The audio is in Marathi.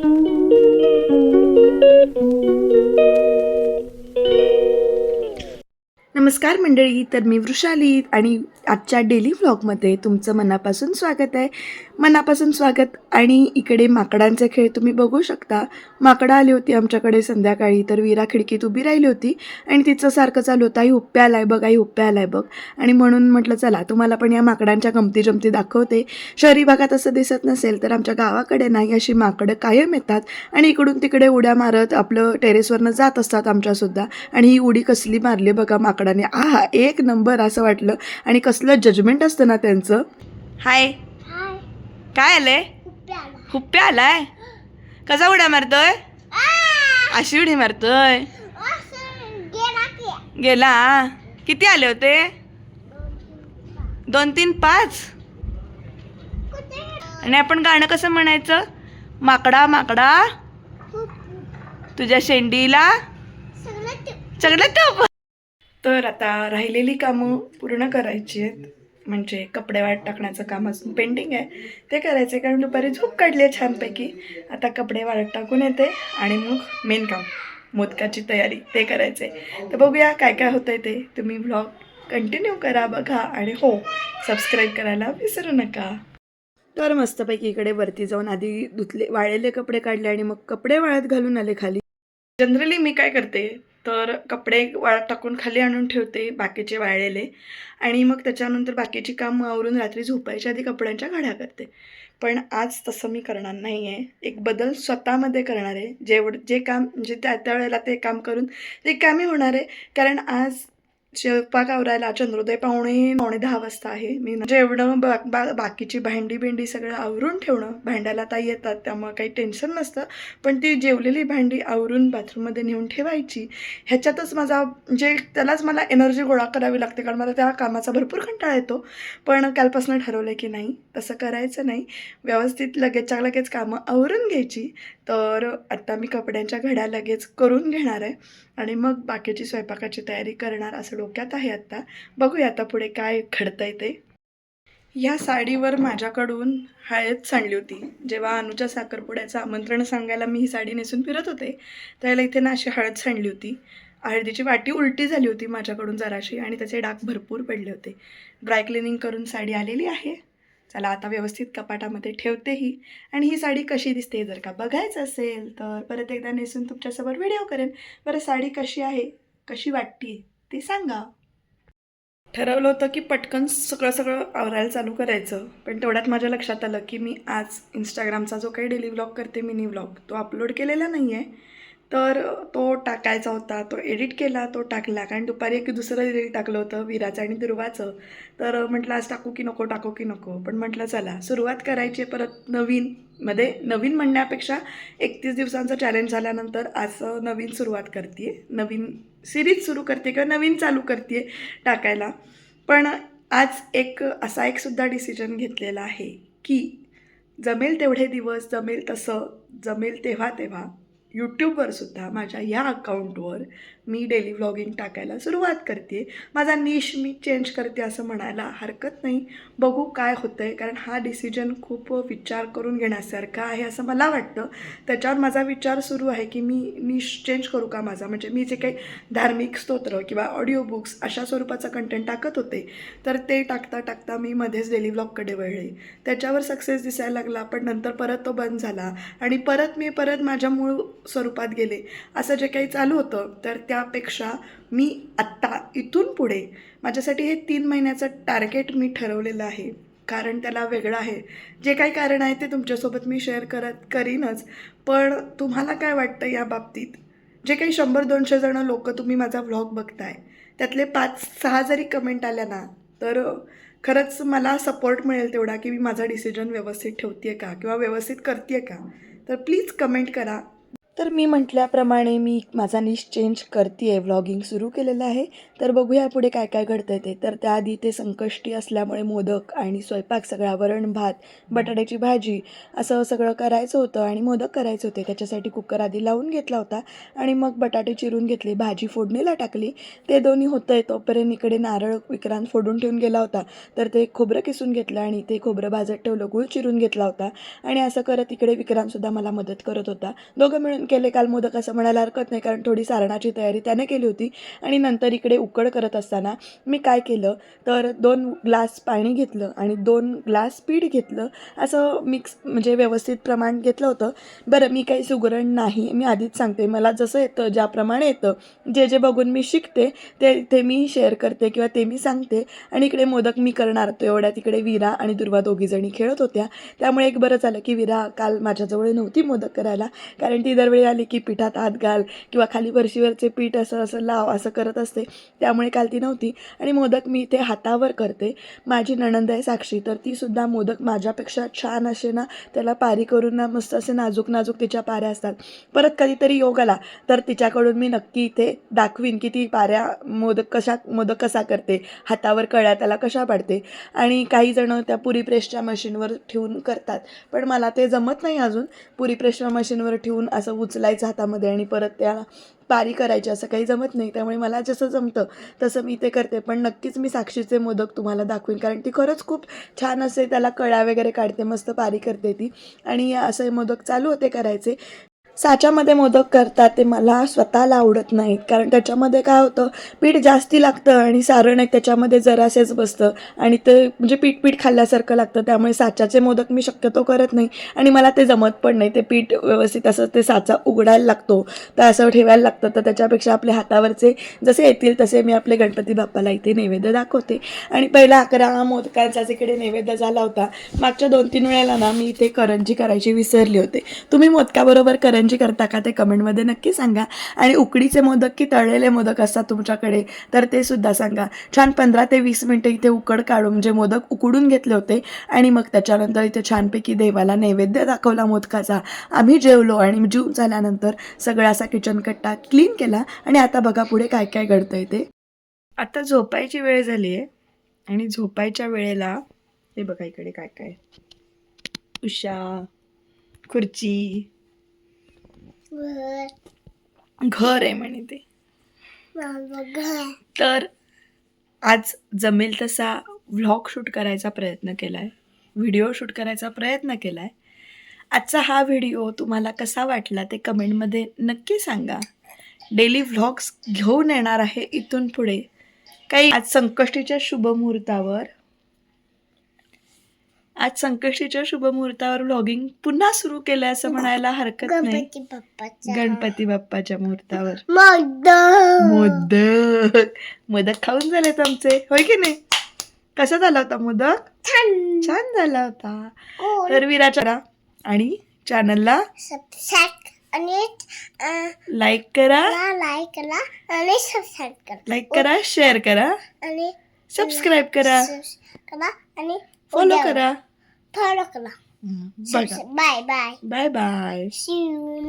Thank you. नमस्कार मंडळी तर मी वृषाली आणि आजच्या डेली व्लॉगमध्ये तुमचं मनापासून स्वागत आहे. मनापासून स्वागत आणि इकडे माकडांचे खेळ तुम्ही बघू शकता. माकडं आली होती आमच्याकडे संध्याकाळी तर वीरा खिडकीत उभी राहिली होती आणि तिचं सारखं चालू होतं आई हुप्प्या आलाय बघ आई हुप्प्या आलाय बघ. आणि म्हणून म्हटलं चला तुम्हाला पण या माकडांच्या गमती जमती दाखवते. शहरी भागात असं दिसत नसेल तर आमच्या गावाकडे नाही. अशी माकडं कायम येतात आणि इकडून तिकडे उड्या मारत आपलं टेरेसवरनं जात असतात आमच्यासुद्धा. आणि ही उडी कसली मारली बघा माकडांनी. आहा एक नंबर असं वाटलं. आणि कसलं जजमेंट असतं ना त्यांचं. हाय. काय आलंय? हुप्प्या आलाय? कसा उड्या मारतोय? अशी उडी मारतोय. गेला किती आले होते? दोन तीन पाच? आणि आपण गाणं कसं म्हणायचं? माकडा माकडा. तुझ्या शेंडीला. सगळं टप तर आता राहिलेली कामं पूर्ण करायची आहेत. म्हणजे कपडे वाट टाकण्याचं काम असून पेंटिंग आहे. ते करायचं आहे कारण दुपारी झोप काढली आहे छानपैकी. आता कपडे वाळत टाकून येते आणि मग मेन काम मोदकाची तयारी ते करायचं आहे. तर बघूया काय काय होतं आहे ते. तुम्ही व्लॉग कंटिन्यू करा बघा आणि हो सबस्क्राईब करायला विसरू नका. तर मस्तपैकी इकडे वरती जाऊन आधी धुतले वाळलेले कपडे काढले आणि मग कपडे वाळत घालून आले खाली. जनरली मी काय करते तर कपडे वाळत टाकून खाली आणून ठेवते बाकीचे वाळलेले. आणि मग त्याच्यानंतर बाकीची कामं आवरून रात्री झोपायच्या आधी कपड्यांच्या घड्या करते. पण आज तसं मी करणार नाही आहे एक बदल स्वतःमध्ये करणार आहे. जेवढं जे काम म्हणजे त्या त्या वेळेला ते काम करून ते कामी होणार आहे. कारण आज स्वयंपाक आवरायला चंद्रोदय पावणे पावणे दहा वाजता आहे. मी जेवणं बा बा बाकीची भांडी बिंडी सगळं आवरून ठेवणं. भांड्याला ताई येतात त्यामुळे काही टेन्शन नसतं. पण ती जेवलेली भांडी आवरून बाथरूममध्ये नेऊन ठेवायची. ह्याच्यातच माझा जे त्यालाच मला एनर्जी गोळा करावी लागते कारण मला त्या कामाचा भरपूर कंटाळा येतो. पण कालपासून ठरवलं की नाही तसं करायचं नाही. व्यवस्थित लगेचच्या लगेच कामं आवरून घ्यायची. तर आत्ता मी कपड्यांच्या घड्या लगेच करून घेणार आहे. आणि मग बाकीची स्वयंपाकाची तयारी करणार असं डोक्यात आहे आत्ता. बघूया आता पुढे काय घडतंय ते. ह्या साडीवर माझ्याकडून हळद सांडली होती. जेव्हा अनुच्या साखरपुड्याचं आमंत्रण सांगायला मी ही साडी नेसून फिरत होते त्यावेळेला इथे ना अशी हळद सांडली होती. हळदीची वाटी उलटी झाली होती माझ्याकडून जराशी आणि त्याचे डाग भरपूर पडले होते. ड्राय क्लिनिंग करून साडी आलेली आहे. चला आता व्यवस्थित कपाटामध्ये ठेवतेही. आणि ही साडी कशी दिसते जर का बघायचं असेल तर परत एकदा नेसून तुमच्यासोबत व्हिडिओ करेन. बरं साडी कशी आहे? कशी वाटते ते सांगा. ठरवलं होतं की पटकन सगळं सगळं आवरायला चालू करायचं. पण तेवढ्यात माझ्या लक्षात आलं की मी आज इंस्टाग्रामचा जो काही डेली व्लॉग करते मिनी व्लॉग तो अपलोड केलेला नाही आहे तर तो टाकायचा होता तो एडिट केला तो टाकला. कारण दुपारी एक दुसरं रील टाकलं होतं विराचं आणि दुर्वाचं तर म्हटलं आज टाकू की नको टाकू की नको? पण म्हटलं चला सुरुवात करायची आहे परत नवीन मध्ये नवीन म्हणण्यापेक्षा एकतीस दिवसांचं चॅलेंज झाल्यानंतर आज नवीन सुरुवात करते नवीन सिरीज सुरू करते किंवा नवीन चालू करते टाकायला. पण आज एक असा एक सुद्धा डिसिजन घेतलेला आहे की जमेल तेवढे दिवस जमेल तसं जमेल तेव्हा तेव्हा. यूट्यूबवर सुद्धा माझ्या या अकाउंटवर मी डेली व्लॉगिंग टाकायला सुरुवात करते माझा निश मी चेंज करते असं म्हणायला हरकत नाही. बघू काय होतं आहे कारण हा डिसिजन खूप विचार करून घेण्यासारखा आहे असं मला वाटतं. त्याच्यावर माझा विचार सुरू आहे की मी निश चेंज करू का माझा? म्हणजे मी जे काही धार्मिक स्तोत्र किंवा ऑडिओ बुक्स अशा स्वरूपाचं कंटेंट टाकत होते तर ते टाकता टाकता मी मध्येच डेली व्लॉगकडे वळले. त्याच्यावर सक्सेस दिसायला लागला पण नंतर परत तो बंद झाला. आणि परत मी परत माझ्या मूळ स्वरूपात गेले. असं जे काही चालू होतं तर त्या त्यापेक्षा मी आत्ता इथून पुढे माझ्यासाठी हे तीन महिन्याचं टार्गेट मी ठरवलेलं आहे. कारण त्याला वेगळं आहे. जे काही कारण आहे ते तुमच्यासोबत मी शेअर करत करीनच. पण तुम्हाला काय वाटतं या बाबतीत? जे काही शंभर दोनशे जणं लोक तुम्ही माझा व्लॉग बघताय त्यातले पाच सहा जरी कमेंट आल्या ना तर खरंच मला सपोर्ट मिळेल तेवढा की मी माझा डिसिजन व्यवस्थित ठेवते का? किंवा व्यवस्थित करते का? तर प्लीज कमेंट करा. तर मी म्हटल्याप्रमाणे मी माझा निश चेंज करते आहे व्लॉगिंग सुरू केलेलं आहे. तर बघूया पुढे काय काय घडतं ते. तर त्याआधी ते संकष्टी असल्यामुळे मोदक आणि स्वयंपाक सगळा वरण भात बटाट्याची भाजी असं सगळं करायचं होतं आणि मोदक करायचे होते. त्याच्यासाठी कुकर आधी लावून घेतला होता आणि मग बटाटे चिरून घेतले भाजी फोडणीला टाकली. ते दोन्ही होतं आहे तोपर्यंत इकडे नारळ विक्रांत फोडून ठेवून गेला होता. तर ते खोबरं किसून घेतलं आणि ते खोबरं भाजत ठेवलं गुळ चिरून घेतला होता. आणि असं करत इकडे विक्रांतसुद्धा मला मदत करत होता. दोघं मिळून केले काल मोदक असं म्हणायला हरकत नाही कारण थोडी सारणाची तयारी त्याने केली होती. आणि नंतर इकडे उकड करत असताना मी काय केलं? तर दोन ग्लास पाणी घेतलं आणि दोन ग्लास पीठ घेतलं. असं मिक्स म्हणजे व्यवस्थित प्रमाण घेतलं होतं. बरं मी काही सुगरण नाही. मी आधीच सांगते. मला जसं येतं ज्याप्रमाणे येतं. जे जे बघून मी शिकते ते ते मी शेअर करते किंवा ते मी सांगते. आणि इकडे मोदक मी करणार तो एवढ्या. तिकडे विरा आणि दुर्वा दोघीजणी खेळत होत्या. त्यामुळे एक बरं झालं की विरा काल माझ्याजवळ नव्हती मोदक करायला. कारण ती दरवेळी आली की पिठात हात घाल किंवा खाली फरशीवरचे पीठ असं असं लाव असं करत असते. त्यामुळे काल ती नव्हती. आणि मोदक मी इथे हातावर करते. माझी नणंद आहे साक्षी. तर ती सुद्धा मोदक माझ्यापेक्षा छान असे ना त्याला पारी करून ना मस्त असे नाजूक नाजूक तिच्या पाऱ्या असतात. परत कधीतरी योग आला तर तिच्याकडून मी नक्की इथे दाखवीन की ती पाऱ्या मोदक कशा मोदक कसा करते. हातावर कळ्या त्याला कशा पाडते. आणि काही जणं त्या पुरी प्रेसच्या मशीनवर ठेवून करतात. पण मला ते जमत नाही अजून. पुरी प्रेसच्या मशीनवर ठेवून असं उचलायचं हातामध्ये आणि परत त्या पारी करायची असं काही जमत नाही. त्यामुळे मला जसं जमतं तसं मी ते करते. पण नक्कीच मी साक्षीचे मोदक तुम्हाला दाखवीन. कारण ती खरंच खूप छान असे त्याला कळा वगैरे काढते मस्त पारी करते ती. आणि असे मोदक चालू होते करायचे. साच्यामध्ये मोदक करतात ते मला स्वतःला आवडत नाहीत. कारण त्याच्यामध्ये काय होतं पीठ जास्ती लागतं आणि सारण एक त्याच्यामध्ये जरासेच बसतं. आणि ते म्हणजे पीठ पीठ खाल्ल्यासारखं लागतं. त्यामुळे साच्याचे मोदक मी शक्यतो करत नाही. आणि मला ते जमत पण नाही. ते पीठ व्यवस्थित असं ते साचा उघडायला लागतो. तर असं ठेवायला लागतं. तर त्याच्यापेक्षा आपल्या हातावरचे जसे येतील तसे मी आपले गणपती बाप्पाला इथे नैवेद्य दाखवते. आणि पहिला अकरा मोदकांचाच इकडे नैवेद्य झाला होता. मागच्या दोन तीन वेळेला ना मी इथे करंजी करायची विसरली होते. तुम्ही मोदकाबरोबर करंजी करता का ते कमेंटमध्ये नक्की सांगा. आणि उकडीचे मोदक की तळलेले मोदक असतात तुमच्याकडे तर ते सुद्धा सांगा. छान पंधरा ते वीस मिनटं इथे उकड काढून म्हणजे मोदक उकडून घेतले होते आणि मग त्याच्यानंतर इथे छानपैकी देवाला नैवेद्य दाखवला मोदकाचा. आम्ही जेवलो आणि जेवून झाल्यानंतर सगळा असा किचन कट्टा क्लीन केला आणि आता बघा पुढे काय काय घडतंय ते. आता झोपायची वेळ झाली आहे आणि झोपायच्या वेळेला हे बघा इकडे काय काय. उषा खुर्ची घर. आहे म्हणे ते. तर आज जमेल तसा व्लॉग शूट करायचा प्रयत्न केला आहे व्हिडिओ शूट करायचा प्रयत्न केला आहे आजचा हा व्हिडिओ तुम्हाला कसा वाटला ते कमेंटमध्ये नक्की सांगा. डेली व्लॉग्स घेऊन येणार आहे इथून पुढे. काही आज संकष्टीच्या शुभमुहूर्तावर आज संकष्टीच्या शुभमुहूर्तावर व्लॉगिंग पुन्हा सुरू केलं असं म्हणायला हरकत नाही. गणपती बाप्पाचा गणपती बाप्पाच्या मुहूर्तावर. मोदक. मोदक. मोदक खाऊन झालेत आमचे. होय की नाही? कसा झाला होता मोदक? छान. छान झाला होता. तर विराच्या आणि चॅनलला सबस्क्राईब आणि अं, लाईक करा. ला लाईक करा आणि सबस्क्राईब करा. लाईक करा शेअर करा. आणि सबस्क्राईब करा. आणि फॉलो करा. Mm-hmm. Bye bye. Bye bye. Soon.